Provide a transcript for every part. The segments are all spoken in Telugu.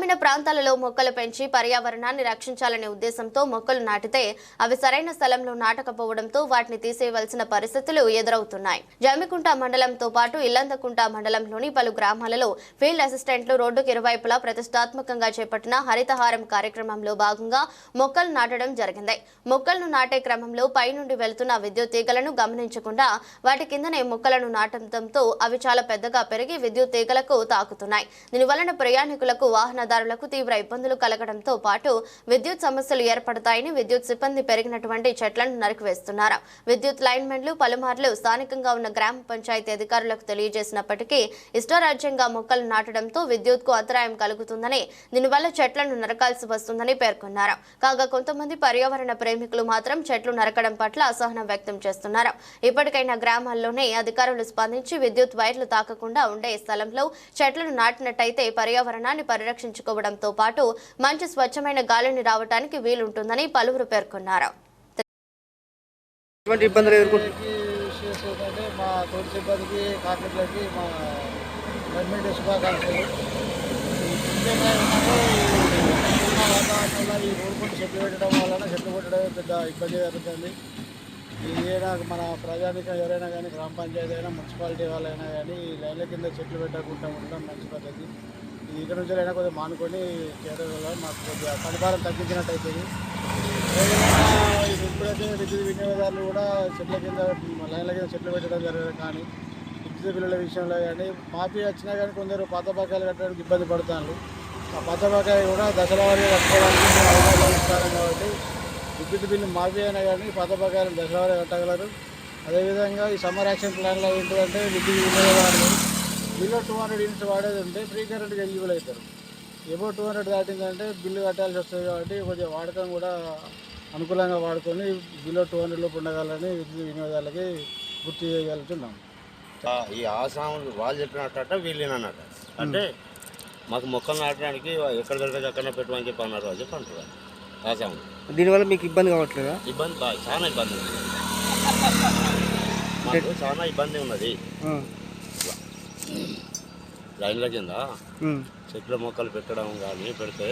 గ్రామీణ ప్రాంతాలలో మొక్కలు పెంచి పర్యావరణాన్ని రక్షించాలనే ఉద్దేశంతో మొక్కలు నాటితే అవి సరైన స్థలంలో నాటకపోవడంతో వాటిని తీసేయవలసిన పరిస్థితులు ఎదురవుతున్నాయి. జమ్మికుంట మండలంతో పాటు ఇల్లందకుంట మండలంలోని పలు గ్రామాలలో ఫీల్డ్ అసిస్టెంట్లు రోడ్డుకు ఇరువైపులా ప్రతిష్టాత్మకంగా చేపట్టిన హరితహారం కార్యక్రమంలో భాగంగా మొక్కలు నాటడం జరిగింది. మొక్కలను నాటే క్రమంలో పైనుండి వెళ్తున్న విద్యుత్ తీగలను గమనించకుండా వాటి కిందనే మొక్కలను నాటడంతో అవి చాలా పెద్దగా పెరిగి విద్యుత్ తీగలకు తాకుతున్నాయి. దీనివలన ప్రయాణికులకు వాహనదారులకు తీవ్ర ఇబ్బందులు కలగడంతో పాటు విద్యుత్ సమస్యలు ఏర్పడతాయని విద్యుత్ సిబ్బంది పెరిగినటువంటి చెట్లను నరికివేస్తున్నారు. విద్యుత్ లైన్మెన్లు పలుమార్లు స్థానికంగా ఉన్న గ్రామ పంచాయతీ అధికారులకు తెలియజేసినప్పటికీ ఇష్టారాజ్యంగా మొక్కలు నాటడంతో విద్యుత్కు అంతరాయం కలుగుతుందని దీనివల్ల చెట్లను నరకాల్సి వస్తుందని పేర్కొన్నారు. కాగా కొంతమంది పర్యావరణ ప్రేమికులు మాత్రం చెట్లు నరకడం పట్ల అసహనం వ్యక్తం చేస్తున్నారు. ఇప్పటికైనా గ్రామాల్లోనే అధికారులు స్పందించి విద్యుత్ వైర్లు తాకకుండా ఉండే స్థలంలో చెట్లను నాటినట్టయితే పర్యావరణాన్ని పరిరక్షించుకోవడంతో పాటు మంచి స్వచ్ఛమైన గాలిని రావడానికి వీలుంటుందని పలువురు పేర్కొన్నారు. ఎటువంటి ఇబ్బందులు మా తోటి సిబ్బందికి కార్మికులకి మా గవర్నమెంట్ శుభాకాంక్షలు. ఈ వాతావరణంలో రోడ్డు చెట్లు పెట్టడం వలన చెట్లు పెద్ద ఇబ్బంది జరుగుతుంది ఏదైనా మన ప్రజానికం ఎవరైనా కానీ గ్రామ పంచాయతీ అయినా మున్సిపాలిటీ వాళ్ళైనా కానీ ఈ లైన్ల కింద చెట్లు పెట్టకుండా ఉండడం మంచి పద్ధతి. ఇక్కడ నుంచి అయినా కొద్దిగా మానుకొని చేయడం వల్ల మాకు కొద్దిగా పనిభారం తగ్గించినట్టు అవుతుంది ఇప్పుడైతే విద్యుత్ వినియోగదారులు కూడా చెట్ల కింద లైన్ల కింద చెట్లు పెట్టడం జరగదు కానీ విద్యుత్ బిల్లుల విషయంలో కానీ మాఫీ వచ్చినా కానీ కొందరు పాత బకాయిలు కట్టడానికి ఇబ్బంది పడుతున్నారు ఆ పాత బకాయి కూడా దశల వారీ కట్టుకోవడానికి అవకాశం కాబట్టి విద్యుత్ బిల్లు మాఫీ అయినా కానీ పాత బకాయిలను దశల వారీ కట్టగలరు. అదేవిధంగా ఈ సమ్మర్ యాక్షన్ ప్లాన్లో ఏంటంటే విద్యుత్ వినియోగదారులు బిలో టూ హండ్రెడ్ యూనిట్స్ వాడేది ఉంటే ఫ్రీ కరెంట్కి ఎలిజిబుల్ అవుతారు. ఏవో టూ హండ్రెడ్ దాటిందంటే బిల్లు కట్టాల్సి వస్తుంది కాబట్టి కొద్దిగా వాడకం కూడా అనుకూలంగా వాడుకొని బిలో టూ హండ్రెడ్ లోపు ఉండగలని విద్యుత్ వినియోగదారులకి గుర్తు చేయగలుగుతున్నాం ఆ, ఈ ఆసాములు వాళ్ళు చెప్పినట్ట వీళ్ళు అన్నట్ట అంటే మాకు మొక్కలు నాటడానికి ఎక్కడ దొరికితే అక్కడనే పెట్టమని చెప్పి అన్నారు అని చెప్పి అంటారు ఆసాములు. దీనివల్ల మీకు ఇబ్బంది కావట్లేదా? ఇబ్బంది చాలా ఇబ్బంది చాలా ఇబ్బంది ఉన్నది. లైన్ల కింద చెట్ల మొక్కలు పెట్టడం కానీ పెడితే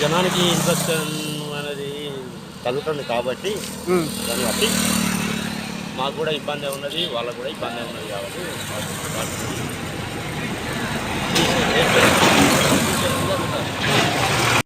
జనానికి ఇన్ఫెక్షన్ అనేది కలుగుతుంది కాబట్టి. దాన్ని బట్టి మాకు కూడా ఇబ్బంది ఉన్నది వాళ్ళకు కూడా ఇబ్బంది ఉన్నది కాబట్టి